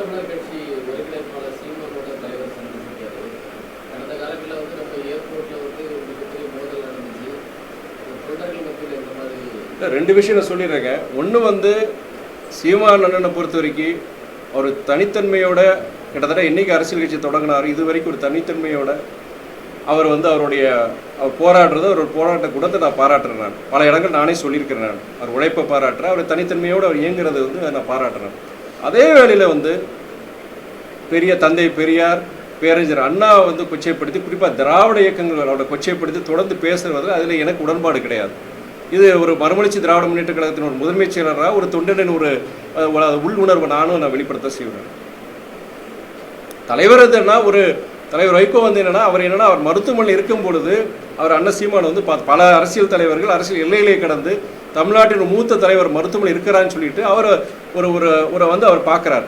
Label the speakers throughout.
Speaker 1: தமிழர் கட்சி ஒருங்கிணைப்பாளர் சீமானோட தலைவர் சந்திச்சிருக்காரு கடந்த காலத்தில் வந்து நம்ம ஏர்போர்ட்ல வந்து மிகப்பெரிய மோதல் நடந்துச்சு. தொண்டர்கள் மத்தியில் இந்த மாதிரி
Speaker 2: ரெண்டு விஷயம் நான் சொல்லிடுறேங்க. ஒன்று வந்து சீமான் அண்ணனை பொறுத்த வரைக்கும் ஒரு தனித்தன்மையோட கிட்டத்தட்ட என்னைக்கு அரசியல் கட்சி தொடங்கினார். இது வரைக்கும் ஒரு தனித்தன்மையோட அவர் வந்து அவருடைய அவர் போராடுறது அவர் போராட்ட குணத்தை நான் பாராட்டுறேன் நான். பல இடங்கள் நானே சொல்லியிருக்கிறேன் நான். அவர் உழைப்பை பாராட்டுறேன். அவர் தனித்தன்மையோடு அவர் இயங்குறது வந்து நான் பாராட்டுறேன். அதே வேளையில் வந்து பெரிய தந்தை பெரியார் பேரறிஞர் அண்ணா வந்து கொச்சைப்படுத்தி குறிப்பாக திராவிட இயக்கங்கள் கொச்சைப்படுத்தி தொடர்ந்து பேசுறது அதில் எனக்கு உடன்பாடு கிடையாது. இது ஒரு மறுமலர்ச்சி திராவிட முன்னேற்ற கழகத்தின் ஒரு முதன்மைச் செயலராக ஒரு தொண்டனின் ஒரு உள் உணர்வை நானும் நான் வெளிப்படுத்த செய்வேன். தலைவர் எதுன்னா ஒரு தலைவர் வைகோ வந்து என்னன்னா அவர் என்னன்னா அவர் மருத்துவமனையில் இருக்கும் பொழுது அவர் அண்ணன் சீமான் வந்து பல அரசியல் தலைவர்கள் அரசியல் எல்லையிலே கடந்து தமிழ்நாட்டின் மூத்த தலைவர் மருத்துவமனை இருக்கிறான்னு சொல்லிட்டு அவர் ஒரு ஒரு ஒரு வந்து அவர் பார்க்குறாரு.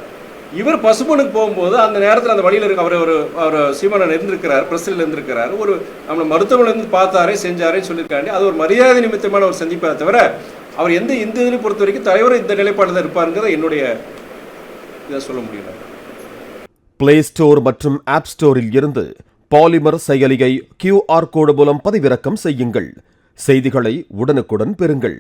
Speaker 2: இவர் பசுமனுக்கு போகும்போது அந்த நேரத்தில் அந்த வழியில் இருக்க அவர் ஒரு அவர் சீமானன் இருந்திருக்கிறார் பிரஸ்ஸில் இருந்திருக்கிறார் ஒரு நம்ம மருத்துவமனையிலேருந்து பார்த்தாரே செஞ்சாரே சொல்லியிருக்காண்டி அது ஒரு மரியாதை நிமித்தமான ஒரு சந்திப்பை தவிர அவர் எந்த இந்த இதில் பொறுத்த வரைக்கும் தலைவரும் இந்த நிலைப்பாடு தான் இருப்பாருங்கிறத என்னுடைய இதை சொல்ல முடியல.
Speaker 3: பிளே ஸ்டோர் மற்றும் ஆப் ஸ்டோரில் இருந்து பாலிமர் செயலியை கியூஆர் கோடு மூலம் பதிவிறக்கம் செய்யுங்கள். செய்திகளை உடனுக்குடன் பெறுங்கள்.